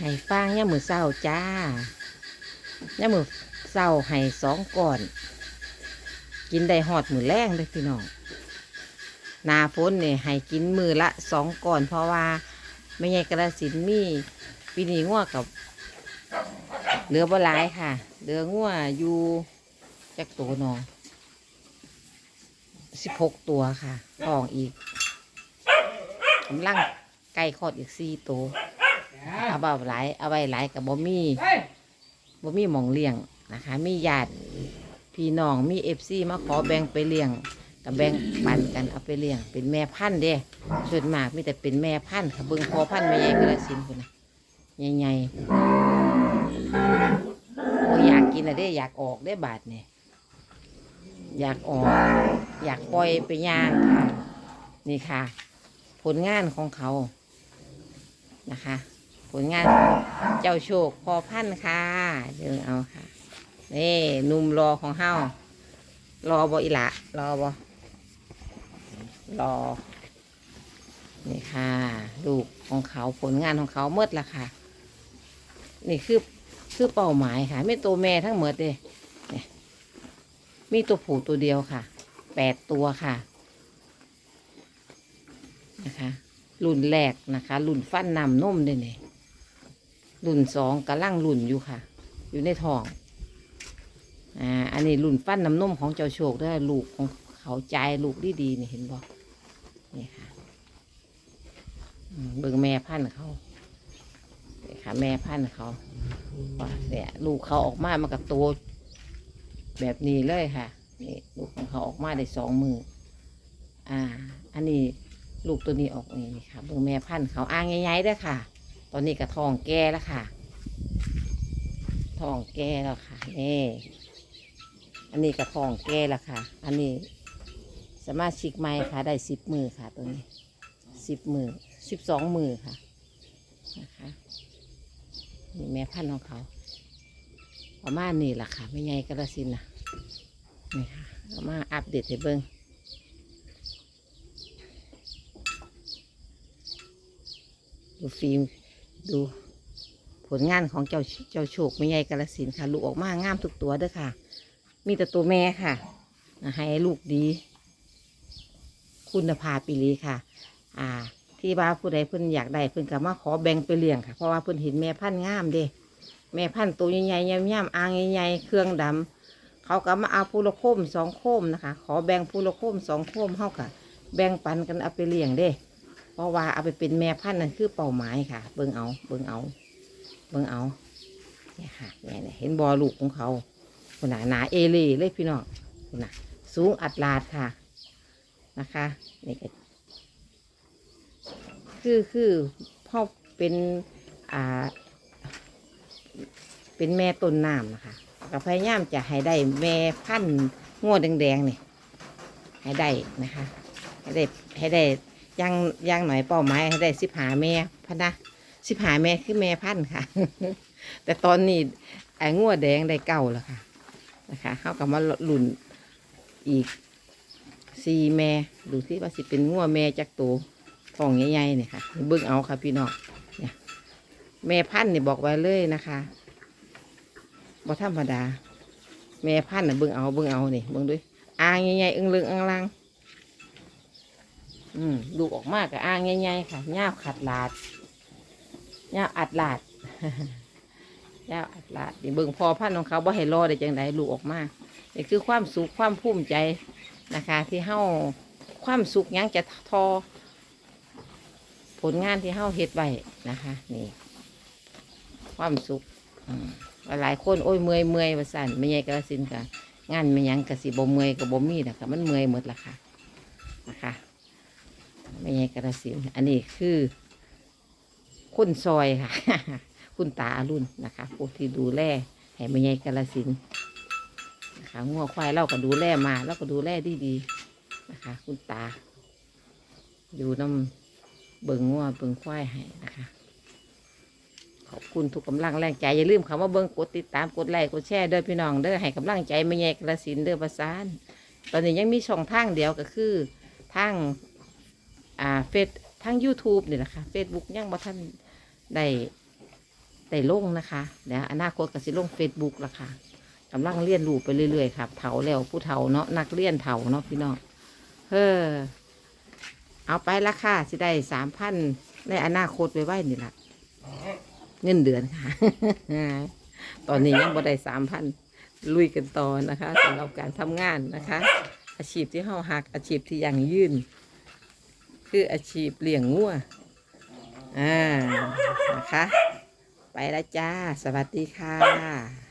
ให้ฟางย่ามือเศร้าจ้าย่ามือเศร้าให้สองก่อน กินได้หอดมือแรงเลยพี่น้องนาฝนเนี่ยให้กินมือละสองก่อน เพราะว่าไม่ใช่กระสินมีปีนี้ง่วกับเหลือบ่หลายค่ะเหลือง่วอยู่จักตัวหนองสิบหกตัวค่ะทองอีกกำลังไก่คอดอีกสี่ตัว เอาเบาหลายเอาไว้หลายกับบ่มีบ่มีหมองเลี้ยงนะคะ มีญาติพี่น้องมีเอฟซีมาขอแบ่งไปเลี้ยงกับแบ่งปันกันเอาไปเลี้ยง เป็นแม่พันธุ์เด้ส่วนมากมีแต่เป็นแม่พันธุ์ค่ะเบิ่งพอพันธุ์แม่ใหญ่กระสินธุ์พุ่นนะใหญ่ๆโอ้อยากกินอะเด้อยากออกได้บาทเนี่ยอยากออก อยากปล่อยไปย่างค่ะ นี่ค่ะ ผลงานของเขานะคะ ผลงานของเจ้าโชคพอพันค่ะเดี๋ยวเอาค่ะนี่นุ่มรอของเฮารอบออีหละรอบอรอนี่ค่ะ ลูกของเขาผลงานของเขาเมื่ละค่ะ นี่คือคือเป้าหมายค่ะไม่ตัวแม่ทั้งหมดเลยมีตัวผู้ตัวเดียวค่ะแปดตัวค่ะนะคะรุ่นแรกนะคะรุ่นฟันนำนมด้วยเนี่ย รุ่นสองกำลังรุ่นอยู่ค่ะ อยู่ในท้อง อ่า อันนี้รุ่นฟันน้ำนมของเจ้าโชคด้วยลูกของเขาใจลูกดีดีนี่เห็นบ่นี่ค่ะเบิ่งแม่พันธ์เขานี่ค่ะ แม่พันธ์เขาว่าเนี่ยลูกเขาออกมามันกับตัวแบบนี้เลยค่ะนี่ลูกของเขาออกมาได้สองมืออ่า อันนี้ลูกตัวนี้ออกนี่ค่ะเบิ่งแม่พันธ์เขาอ้างใหญ่ๆด้อค่ะ ตอนนี้ก็ทองแก่แล้วค่ะ ทองแก่แล้วค่ะนี่อันนี้ก็ทองแก่แล้วค่ะ อันนี้สามารถชิกใหม่ค่ะ ได้สิบมือค่ะ ตัวนี้สิบมือสิบสองมือค่ะนะคะนี่แม่พันธุ์ของเขาประมาณนี้แหละค่ะ ไม่ใหญ่กระสินนะนี่ค่ะเอามาอัปเดตให้เบิ่งดูฟิล์ม ดูผลงานของเจ้าเจ้าโชคไม่ใหญ่กาลสินค่ะ ลูกออกมางามทุกตัวเด้อค่ะ มีแต่ตัวแม่ค่ะให้ลูกดี คุณภาพปีลีค่ะ อ่า ที่ว่าผู้ใดเพิ่นอยากได้เพิ่นก็มาขอแบ่งไปเลี้ยงค่ะ เพราะว่าเพิ่นเห็นแม่พันธุ์งามเด้แม่พันธุ์ตัวใหญ่ๆย่ำๆอ่างใหญ่ๆเครื่องดำเขาก็มาเอาผู้ละโคมสองโคมนะคะ ขอแบ่งผู้ละโคมสองโคมเท่ากับแบ่งปันกันเอาไปเลี้ยงเด้ เพราะว่าเอาไปเป็นแม่พันธุ์นั่นคือเป้าหมายค่ะ เบิ่งเอา เบิ่งเอา เบิ่งเอาเนี่ยค่ะเนี่ยเนี่ยเห็นบอลูกของเขาคุณน่ะหนาเอเล่เลยพี่น้องคุณน่ะ สูงอัดลาดค่ะนะคะนี่ก็คือคือพ่อเป็นอ่า เป็นแม่ต้นน้ำนะคะก็พยายามจะให้ได้แม่พันธุ์งวดแดงๆนี่ให้ได้นะคะ ให้ได้ให้ได้ ย่างย่างหน่อยเป้าหมายให้ได้สิบหาแม่พันนะสิบหาแม่คือแม่พันธ์ค่ะ แต่ตอนนี้ไอ้งัวแดงได้เก่าแล้วค่ะนะคะเข้าก็มาหลุนอีกสี่แม่ดูที่ว่าสิเป็นงัวแม่จากตัวทองใหญ่ๆเนี่ยค่ะเบิ่งเอาค่ะพี่น้องเนี่ยแม่พันเนี่บอกไว้เลยนะคะบ่ธรรมดา แม่พันธุ์น่ะเบิ่งเอาเบิ่งเอานี่เบิ่งด้วยอ่างใหญ่ๆอึ้งลึงอังลัง อืมลูกออกมากกับอ้างง่ายๆค่ะย่าขัดลาดย่าอัดลาดย่าอัดลาดนี่เบิ่งพอพันของเขาบ่ให้รอได้จังไดลูกออกมานี่คือความสุขความภูมิใจนะคะ ที่เฮาความสุขยังจะทอ ผลงานที่เฮาเฮ็ดไว้นะคะ นี่ ความสุขอืมหลายคนโอ้ยเมื่อยเมื่อยว่าสั่นไม่ใหญ่กระสินค่ะงานไม่ยังกะสิบ่เมื่อยกับบ่มีนะคะมันเมื่อยหมดละค่ะนะคะ ไม่ใช่กระสินอันนี้คือคุณซอยค่ะ คุณตาอรุณนะคะผู้ที่ดูแลให้ไม่ใช่กระสินนะคะงัวควายเราก็ดูแลมาเราก็ดูแลดีๆนะคะ คุณตา อยู่น้ำเบิงงัวเบิงควายให้นะคะขอบคุณทุกกำลังแรงใจ อย่าลืมคำว่าเบิงกดติดตามกดไลค์กดแชร์เด้อพี่น้องเด้อให้กำลังใจไม่ใช่กระสินเด้อประสาน ตอนนี้ยังมีช่องทางเดียวก็คือทาง อ่าเฟซทั้ง YouTube นี่แหละคะ Facebook ยังบ่ท่านได้ได้ลงนะคะเดี๋ยวอนาคตก็สิลงเฟซบุ๊กละค่ะกำลังเรียนรู้ไปเรื่อยๆครับเถาแล้วผู้เถาเนาะนักเรียนเถาเนาะพี่น้องเฮ้อเอาไปละค่ะสิได้สามพันในอนาคตไว้ไว้นี่ละเงินเดือนค่ะ ตอนนี้ยังบ่ได้สามพันลุยกันต่อนะคะสำหรับการทำงานนะคะ อาชีพที่เฮาหักอาชีพที่ยั่งยืน คืออาชีพเลี้ยงงัวอ่านะคะ ไปแล้วจ้า สวัสดีค่ะ